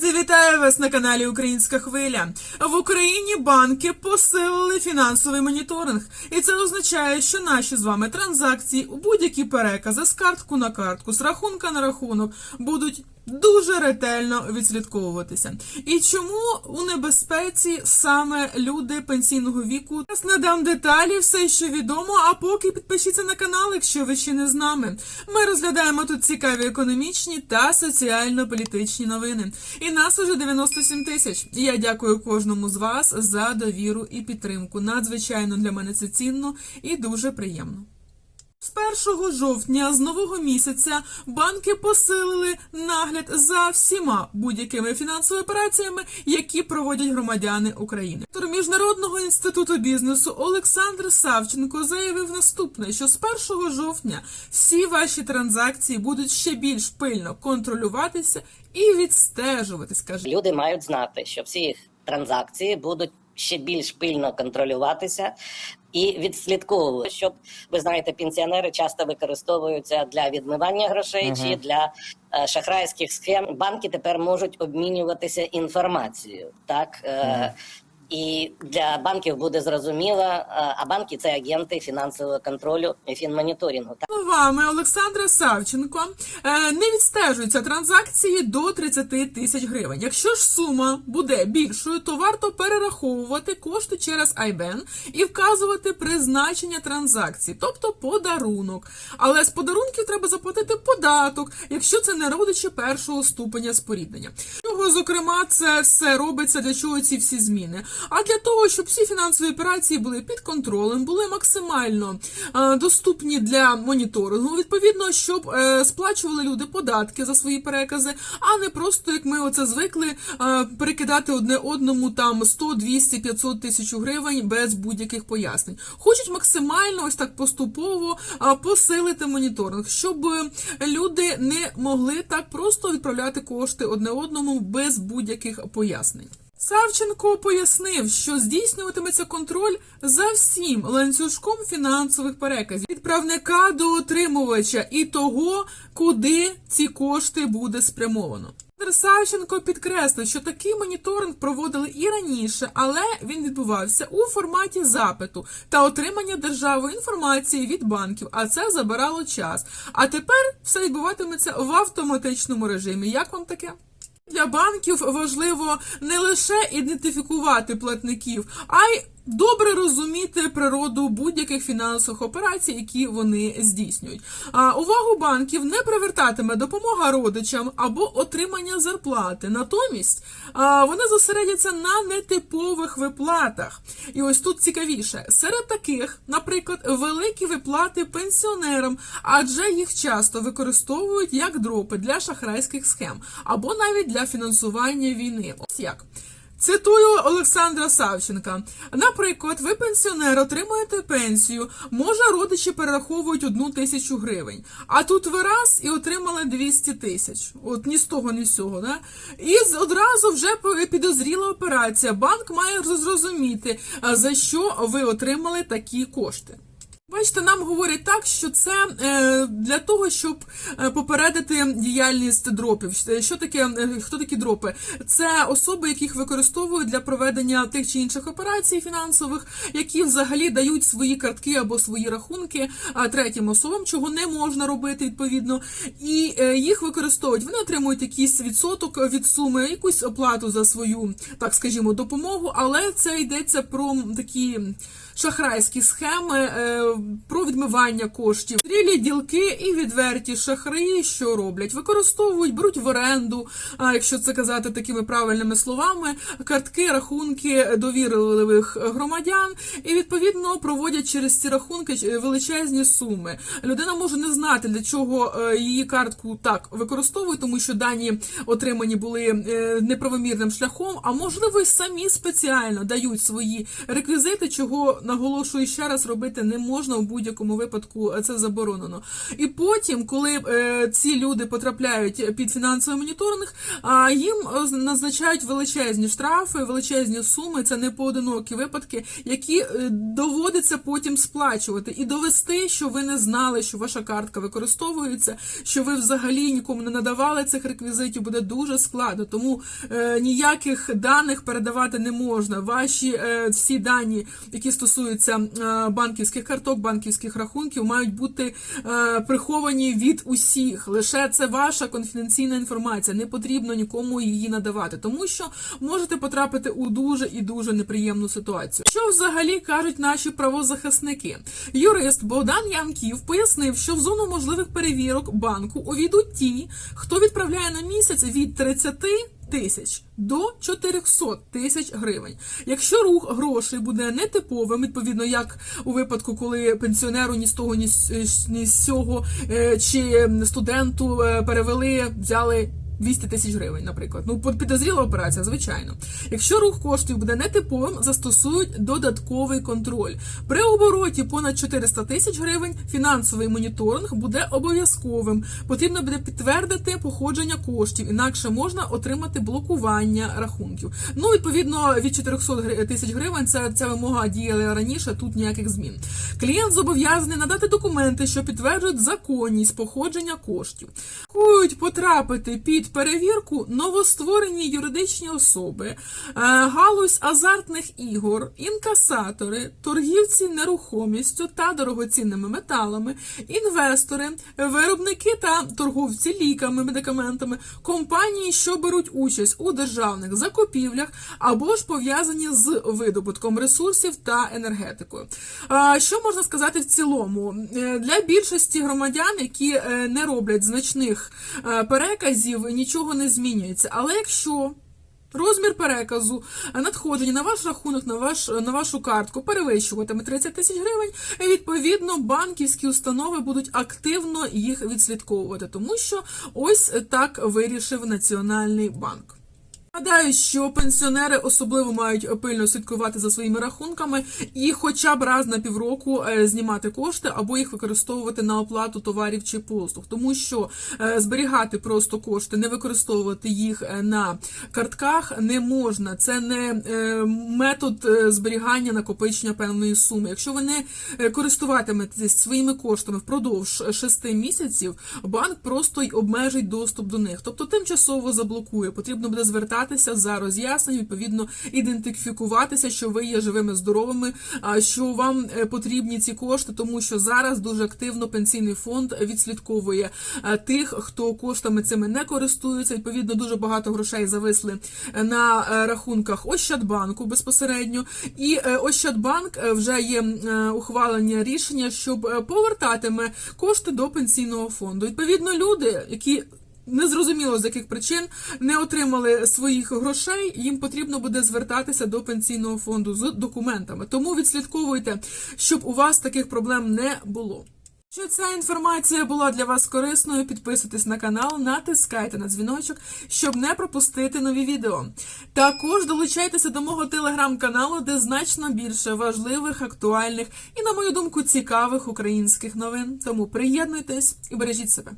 this Вітаю вас на каналі Українська Хвиля. В Україні банки посилили фінансовий моніторинг, і це означає, що наші з вами транзакції у будь-які перекази з картку на картку, з рахунка на рахунок будуть. Дуже ретельно відслідковуватися. І чому у небезпеці саме люди пенсійного віку? Зараз надам деталі, все, що відомо. А поки підпишіться на канал, якщо ви ще не з нами. Ми розглядаємо тут цікаві економічні та соціально-політичні новини. І нас уже 97 тисяч. І Я дякую кожному з вас за довіру і підтримку. Надзвичайно для мене це цінно і дуже приємно. З 1 жовтня з нового місяця банки посилили нагляд за всіма будь-якими фінансовими операціями, які проводять громадяни України. Директор Міжнародного інституту бізнесу Олександр Савченко заявив наступне: що з 1 жовтня всі ваші транзакції будуть ще більш пильно контролюватися і відстежуватись. каже Люди мають знати, що всі їх транзакції будуть ще більш пильно контролюватися і відслідковувати. Щоб ви знаєте, пенсіонери часто використовуються для відмивання грошей чи для е, шахрайських схем. Банки тепер можуть обмінюватися інформацією. Так е, і для банків буде зрозуміло, е, а банки це агенти фінансового контролю і фінмоніторингу. Словами Олександра Савченко е, не відстежуються транзакції до 30 тисяч гривень. Якщо ж сума буде більшою, то варто перераховувати кошти через IBAN і вказувати призначення транзакції, тобто подарунок. Але з подарунків треба заплатити податок, якщо це не родичі першого ступеня споріднення. Чого, зокрема, це все робиться для чого ці всі зміни? А для того, щоб всі фінансові операції були під контролем, були максимально е, доступні для моніторингу. Відповідно, щоб е, сплачували люди податки за свої перекази, а не просто як ми оце звикли е, перекидати одне одному там 100, 200, 500 тисяч гривень без будь-яких пояснень. Хочуть максимально ось так поступово посилити моніторинг, щоб люди не могли так просто відправляти кошти одне одному без будь-яких пояснень. Савченко пояснив, що здійснюватиметься контроль за всім ланцюжком фінансових переказів від правника до отримувача і того, куди ці кошти буде спрямовано. Савченко підкреслив, що такий моніторинг проводили і раніше, але він відбувався у форматі запиту та отримання державою інформації від банків, а це забирало час. А тепер все відбуватиметься в автоматичному режимі. Як вам таке? Для банків важливо не лише ідентифікувати платників, а й добре розуміти природу будь-яких фінансових операцій, які вони здійснюють. А увагу банків не привертатиме допомога родичам або отримання зарплати. Натомість а, вони зосередяться на нетипових виплатах. І ось тут цікавіше серед таких, наприклад, великі виплати пенсіонерам, адже їх часто використовують як дропи для шахрайських схем або навіть для фінансування війни. Ось як. Цитую Олександра Савченка. Наприклад, ви пенсіонер отримуєте пенсію, може родичі перераховують одну тисячу гривень, а тут ви раз і отримали 200 тисяч. От ні з того, ні з цього. Да? І одразу вже підозріла операція. Банк має зрозуміти, за що ви отримали такі кошти. Бачите, нам говорять так, що це е, для того, щоб е, попередити діяльність дропів. Е, Що таке, хто такі дропи? Це особи, яких використовують для проведення тих чи інших операцій фінансових, які взагалі дають свої картки або свої рахунки третім особам, чого не можна робити відповідно, і їх використовують. Вони отримують якийсь відсоток від суми, якусь оплату за свою, так скажімо, допомогу, але це йдеться про такі шахрайські схеми, е, про відмивання коштів, зрілі ділки і відверті шахраї, що роблять, використовують, беруть в оренду, якщо це казати такими правильними словами, картки, рахунки довірливих громадян, і відповідно проводять через ці рахунки е, величезні суми. Людина може не знати, для чого е, її картку так використовують, тому що дані отримані були неправомірним шляхом, а можливо, й самі спеціально дають свої реквізити, чого наголошую ще раз робити не можна. у будь-якому випадку е, це заборонено. І потім, коли е, ці люди потрапляють під фінансовий моніторинг, їм е, назначають величезні штрафи, величезні суми. Це не поодинокі випадки, які доводиться потім сплачувати і довести, що ви не знали, що ваша картка використовується, що ви взагалі нікому не надавали цих реквізитів, буде дуже складно. Тому ніяких даних передавати не можна. Ваші всі дані, які стосуються е, банківських карток, банківських рахунків, мають бути е, приховані від усіх. Лише це ваша конфіденційна інформація. Не потрібно нікому її надавати, тому що можете потрапити у дуже і дуже неприємну ситуацію. Що взагалі кажуть наші правозахисники? Юрист Богдан Ямків пояснив, що в зону можливих перевірок банку увійдуть ті, хто відправляє на місяць від 30 тисяч до 400 тисяч гривень. Якщо рух грошей буде нетиповим, відповідно, як у випадку, коли пенсіонеру ні з того, ні з, ні з сього, е, чи студенту е, перевели, взяли. 200 тисяч гривень, наприклад. Ну, підозріла операція, звичайно. Якщо рух коштів буде нетиповим, застосують додатковий контроль. При обороті понад 400 тисяч гривень фінансовий моніторинг буде обов'язковим. Потрібно буде підтвердити походження коштів, інакше можна отримати блокування рахунків. Ну, відповідно, від 400 тисяч гривень це ця вимога діяла раніше. Тут ніяких змін. Клієнт зобов'язаний надати документи, що підтверджують законність походження коштів. Хочуть потрапити під перевірку новостворені юридичні особи, е, галузь азартних ігор, інкасатори, торгівці нерухомістю та дорогоцінними металами, інвестори, виробники та торговці ліками, медикаментами, компанії, що беруть участь у державних закупівлях або ж пов'язані з видобутком ресурсів та енергетикою. Що можна сказати в цілому? Е, Для більшості громадян, які е, не роблять значних е, переказів, нічого не змінюється. Але якщо Розмір переказу е, надходження на ваш рахунок, на ваш на вашу картку перевищуватиме 30 тисяч гривень. Відповідно, банківські установи будуть активно їх відслідковувати, тому що ось так вирішив Національний банк. Гадаю, що пенсіонери особливо мають пильно слідкувати за своїми рахунками і хоча б раз на півроку е, знімати кошти або їх використовувати на оплату товарів чи послуг, тому що е, зберігати просто кошти, не використовувати їх е, на картках не можна. Це не метод зберігання накопичення певної суми. Якщо ви не користуватиметесь своїми коштами впродовж шести місяців, банк просто й обмежить доступ до них, тобто тимчасово заблокує. Потрібно буде звертатися за роз'яснення, відповідно ідентифікуватися, що ви є живими, здоровими, що вам е, потрібні ці кошти, тому що зараз дуже активно пенсійний фонд відслідковує е, тих, хто коштами цими не користується. Відповідно, дуже багато грошей зависли е, на рахунках Ощадбанку безпосередньо. І Ощадбанк вже є ухвалення рішення, щоб повертатиме кошти до пенсійного фонду. Відповідно, люди, які Незрозуміло з яких причин не отримали своїх грошей. Їм потрібно буде звертатися до пенсійного фонду з документами. Тому відслідковуйте, щоб у вас таких проблем не було. Якщо ця інформація була для вас корисною, підписуйтесь на канал, натискайте на дзвіночок, щоб не пропустити нові відео. Також долучайтеся до мого телеграм-каналу, де значно більше важливих, актуальних і, на мою думку, цікавих українських новин. Тому приєднуйтесь і бережіть себе.